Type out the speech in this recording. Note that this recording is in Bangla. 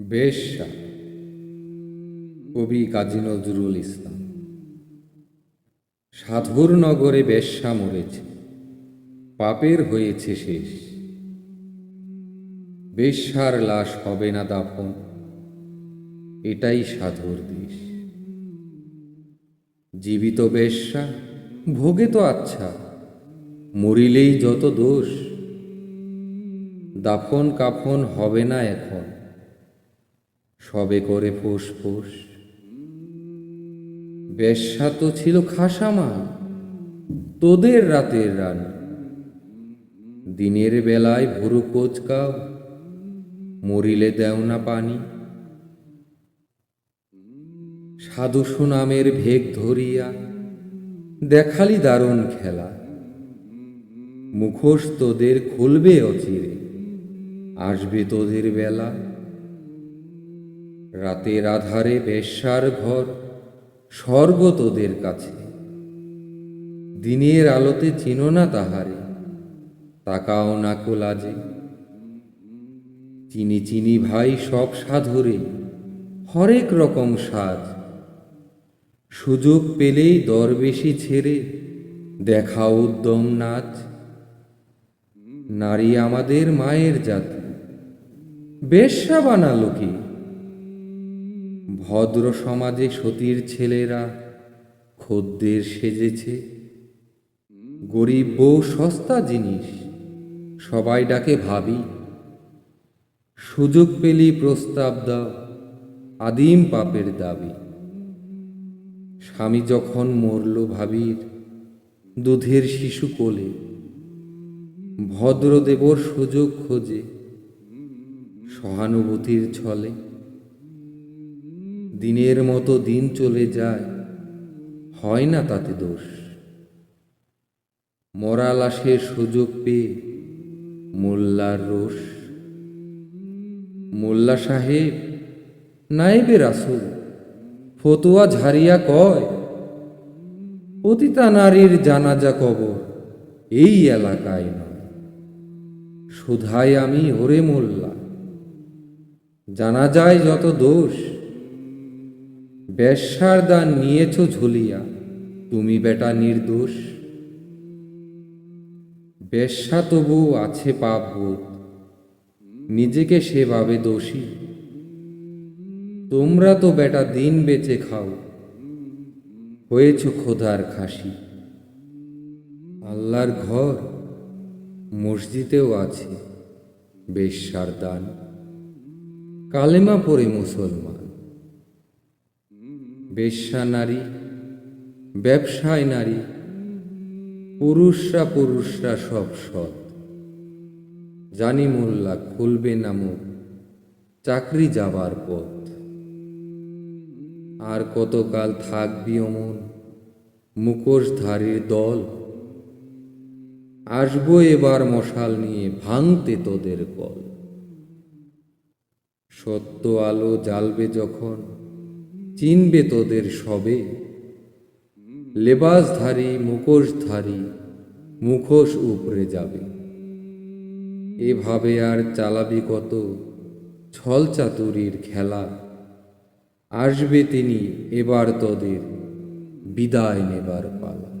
বেশ্যা কবি কাজী নজরুল ইসলাম। সাধুর নগরে বেশ্যা মরেছে। পাপের হয়েছে শেষ। বেশ্যার লাশ হবে না দাফন। এটাই সাধুর দেশ। জীবিত বেশ্যা ভোগে তো আচ্ছা। মরিলেই যত দোষ। দাফন কাফন হবে না এখন। সবে করে ফোঁস ফোঁস। বেশ্যা তো ছিল খাসামা, তোদের রাতের রান। দিনের বেলায় ভুরু কোচকাও, মরিলে দেও না পানি। সাধু সুনামের ভেগ ধরিয়া দেখালি দারুণ খেলা। মুখোশ তোদের খুলবে অচিরে, আসবে তোদের বেলা। রাতের আধারে বেশ্যার ঘর, স্বর্গ তোদের কাছে। দিনের আলোতে চিনো না তাহারে, তাকাও না কোলাজে। চিনি চিনি ভাই সব সাধুরে, হরেক রকম সাজ। সুযোগ পেলেই দর বেশি ছেড়ে দেখা উদ্যম নাচ। নারী আমাদের মায়ের জাতি, বেশ্যা বানালো কি? ভদ্র সমাজে সতীর ছেলেরা খদ্দের সেজেছে। গরিব বউ সস্তা জিনিস, সবাই ডাকে ভাবি। সুযোগ পেলি প্রস্তাব দাও, আদিম পাপের দাবি। স্বামী যখন মরল ভাবির দুধের শিশু কোলে, ভদ্রদেবর সুযোগ খোঁজে, সহানুভূতির ছলে। দিনের মতো দিন চলে যায়, হয় না তাতে দোষ। মরা লাশের সুযোগ পেয়ে মোল্লার রোষ। মোল্লা সাহেব নাইবে রাসুল, ফতুয়া ঝারিয়া কয় পতিতা নারীর জানাজা কবর এই এলাকায় নয়। সুধাই আমি ওরে মোল্লা। জানা যায় যত দোষ বেশ্যার দান নিয়েছ ঝুলিয়া, তুমি বেটা নির্দোষ। বেশ্যা তবু আছে পাপ বোধ, নিজেকে সেভাবে দোষী। তোমরা তো বেটা দিন বেচে খাও, হয়েছ খোদার খাসি। আল্লাহর ঘর মসজিদেও আছে বেশ্যার দান। কালেমা পড়ে মুসলমান। বেশ্যা নারী, ব্যবসায় নারী, পুরুষরা পুরুষরা সব সৎ। জানি মোল্লা খুলবে নামক চাকরি যাবার পথ। আর কতকাল থাকবি অমন মুখোশধারীর দল? আসব এবার মশাল নিয়ে ভাঙতে তোদের কল। সত্য আলো জ্বালবে যখন চিনবে তোদের সবে। লেবাসধারী, মুখোশধারী, মুখোশ উপরে যাবে। এভাবে আর চালাবি কত? ছল চাতুরির খেলা। আসবে তিনি এবার তোদের, বিদায় নেবার পালা।